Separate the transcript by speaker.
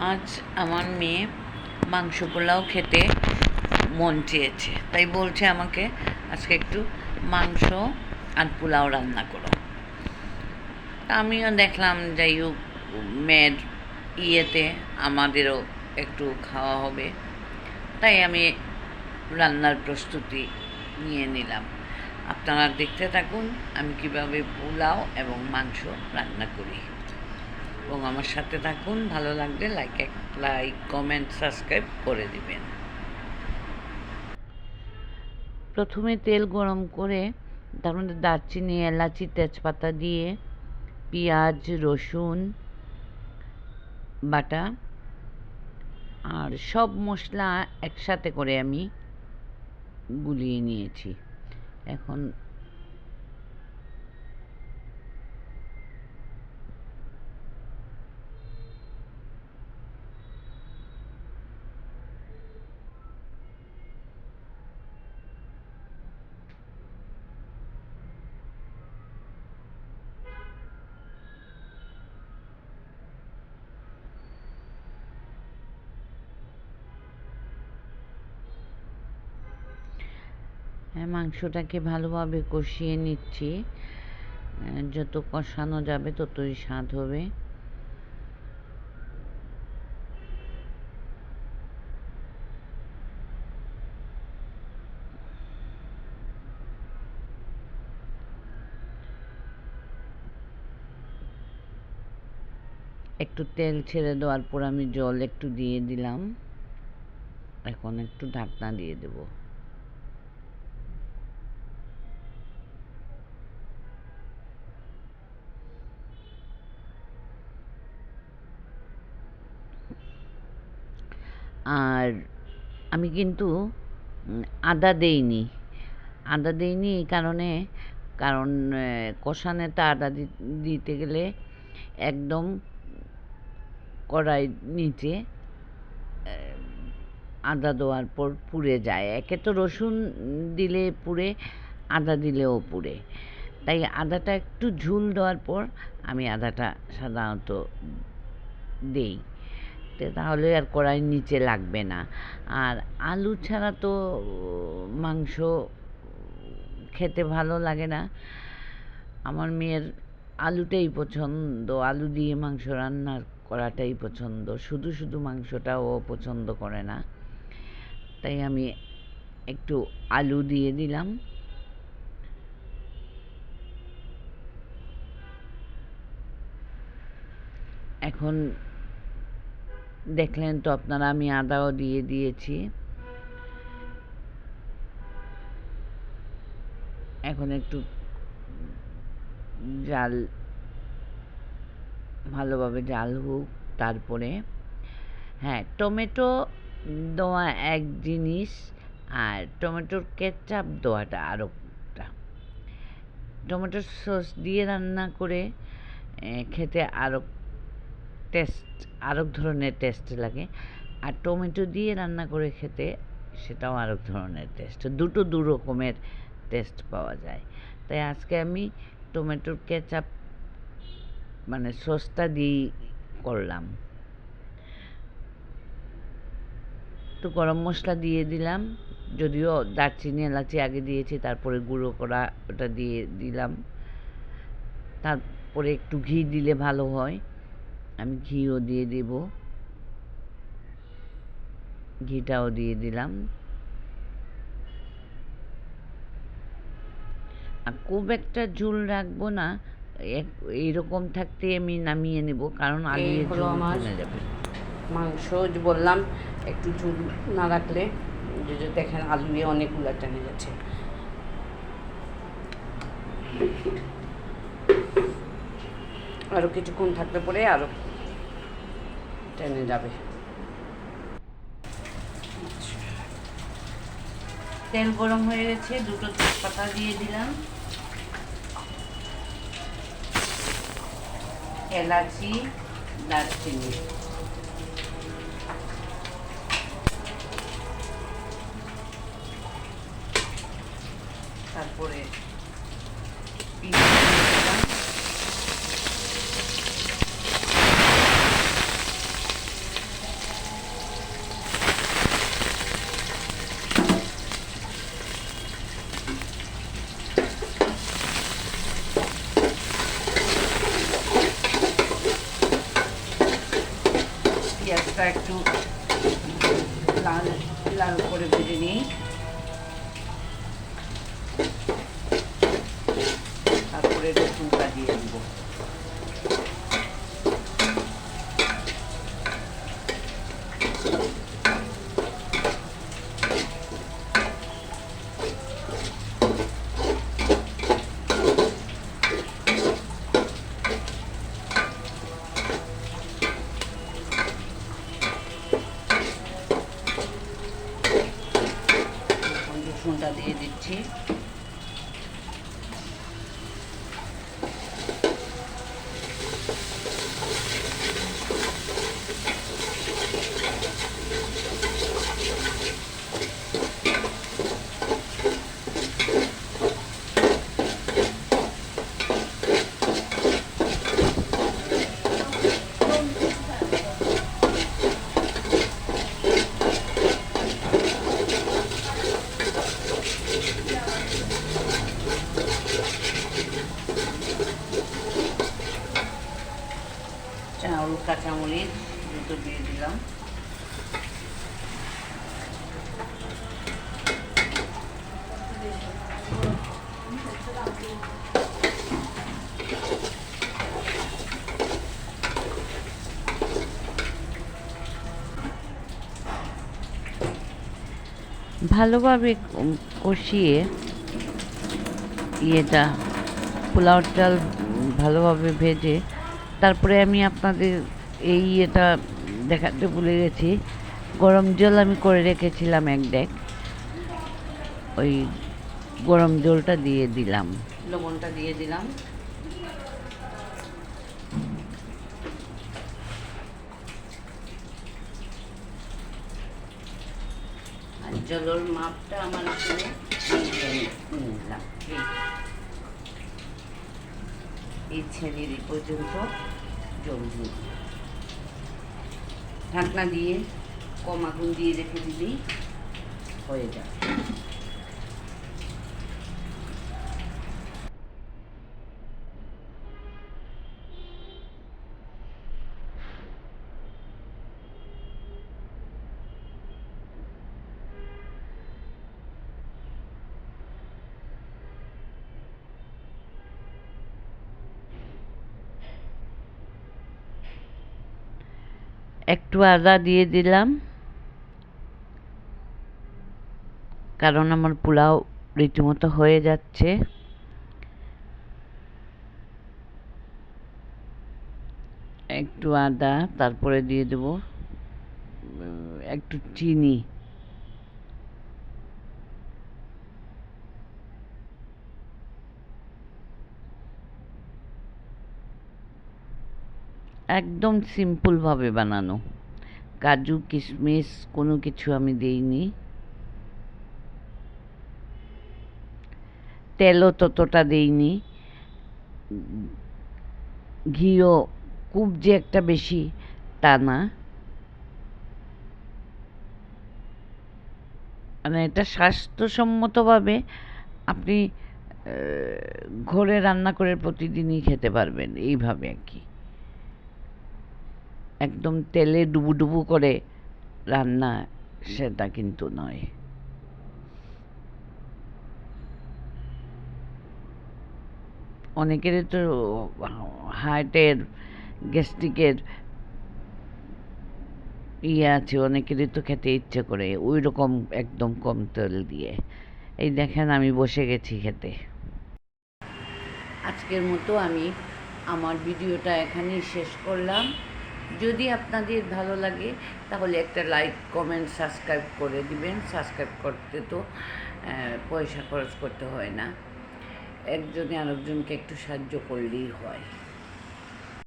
Speaker 1: আজ আমার মেয়ে মাংস পোলাও খেতে মন চেয়েছে। তাই বলছে আমাকে, আজকে একটু মাংস আর পোলাও রান্না করো। আমিও দেখলাম যাই হোক, মেয়ের ইয়েতে আমাদেরও একটু খাওয়া হবে। তাই আমি রান্নার প্রস্তুতি নিয়ে নিলাম। আপনারা দেখতে থাকুন আমি কীভাবে পোলাও এবং মাংস রান্না করি। এবং আমার সাথে থাকুন, ভালো লাগলে লাইক লাইক কমেন্ট সাবস্ক্রাইব করে দিবেন। প্রথমে তেল গরম করে তার মধ্যে দারচিনি, এলাচি, তেজপাতা দিয়ে পেঁয়াজ, রসুন, বাটা আর সব মশলা একসাথে করে আমি গুলিয়ে নিয়েছি। এখন হ্যাঁ মাংসটাকে ভালোভাবে কষিয়ে নিচ্ছি। যত কষানো যাবে ততই স্বাদ হবে। একটু তেল ছেড়ে দেওয়ার পর আমি জল একটু দিয়ে দিলাম। এখন একটু ঢাকনা দিয়ে দেবো আর আমি কিন্তু আদা দেইনি। আদা দেইনি এই কারণে কারণ আহ, কষানেতে আদা দিতে গেলে একদম কড়াই নিচে আদা দেওয়ার পর পুড়ে যায়। একে তো রসুন দিলে পুড়ে আদা দিলেও পুড়ে। তাই আদাটা একটু ঝুল দেওয়ার পর আমি আদাটা সাধারণত দেই। তো তাহলে আর কড়াইয়ের নিচে লাগবে না। আর আলু ছাড়া তো, মাংস খেতে ভালো লাগে না। আমার মেয়ের আলুটাই পছন্দ, আলু দিয়ে মাংস রান্না করাটাই পছন্দ। শুধু শুধু মাংসটা ও পছন্দ করে না। তাই আমি একটু আলু দিয়ে দিলাম। এখন দেখলেন তো আপনারা আমি আদাও দিয়ে দিয়েছি। এখন একটু জাল, ভালোভাবে জাল হোক তারপরে। হ্যাঁ টমেটো দেওয়া এক জিনিস আর টমেটোর কেচাপ দেওয়াটা আরেকটা টমেটোর সস দিয়ে রান্না করে খেতে আরও টেস্ট আরেক ধরনের টেস্ট লাগে। আর টমেটো দিয়ে রান্না করে খেতে সেটাও আরেক ধরনের টেস্ট। দুটো দু রকমের টেস্ট পাওয়া যায়। তাই আজকে আমি টমেটোর কেচাপ মানে সসটা দিয়েই করলাম। তো গরম মশলা দিয়ে দিলাম। যদিও দারচিনি, এলাচি আগে দিয়েছি, তারপরে গুঁড়ো করা ওটা দিয়ে দিলাম। তারপরে একটু ঘি দিলে ভালো হয়। আমি ঘিও দিয়ে দেব। ঘিটাও দিয়ে দিলাম। আর খুব একটা ঝুল রাখব না এইরকম থাকতে আমি নামিয়ে নেব কারণ আলু
Speaker 2: হলো আমার মাংস বললাম একটু ঝুল না রাখলে দেখেন আলুয়ে অনেকগুলো টেনে যাচ্ছে। আরও কিছুক্ষণ থাকতে পরে আরও টেনে যাবে।
Speaker 1: তেল গরম হয়ে গেছে দুটো তেজপাতা দিয়ে দিলাম। এলাচি দারচিনি। তারপরে পেঁয়াজ দিয়ে দিলাম।
Speaker 2: পেঁয়াজটা একটু লাল লাল করে ভেজে নিই তারপরে রসুনটা দিয়ে দিব এখন রসুনটা দিয়ে দিচ্ছি। কাঁচামরিচ দুটো দিয়ে দিলাম।
Speaker 1: ভালোভাবে কষিয়ে ইয়েটা পোলাও চাল ভালোভাবে ভেজে তারপরে আমি আপনাদের এই ইয়েটা দেখাতে ভুলে গেছি। গরম জল আমি করে রেখেছিলাম এক ডেক। ওই গরম জলটা দিয়ে দিলাম।
Speaker 2: লবণটা দিয়ে দিলাম। আর জলের মাপটা আমার এই এই পর্যন্ত জল দিয়ে। ঢাকনা দিয়ে কম আগুন দিয়ে রেখে দিলেই হয়ে যাবে
Speaker 1: একটু আদা দিয়ে দিলাম। কারণ আমার পোলাও রীতিমতো হয়ে যাচ্ছে। একটু আদা, তারপরে দিয়ে দেব একটু চিনি। একদম সিম্পলভাবে বানানো। কাজু, কিশমিশ, কোনো কিছু আমি দেইনি। তেলও ততটা দেইনি। ঘিও খুব যে একটা বেশি তা না। মানে এটা স্বাস্থ্যসম্মতভাবে আপনি ঘরে রান্না করে প্রতিদিনই খেতে পারবেন। এইভাবে আর কি। একদম তেলে ডুবু করে রান্না, সেটা কিন্তু নয়। অনেকেরই তো হার্টের, গ্যাস্ট্রিকের ইয়ে আছে, অনেকেরই তো খেতে ইচ্ছে করে ওই রকম একদম কম তেল দিয়ে। এই দেখেন আমি বসে গেছি খেতে।
Speaker 2: আজকের মতো আমি আমার ভিডিওটা এখানেই শেষ করলাম। যদি আপনাদের ভালো লাগে, তাহলে একটা লাইক কমেন্ট সাবস্ক্রাইব করে দিবেন। সাবস্ক্রাইব করতে তো পয়সা খরচ করতে হয় না। একজনে আরেকজনকে একটু সাহায্য করলেই হয়।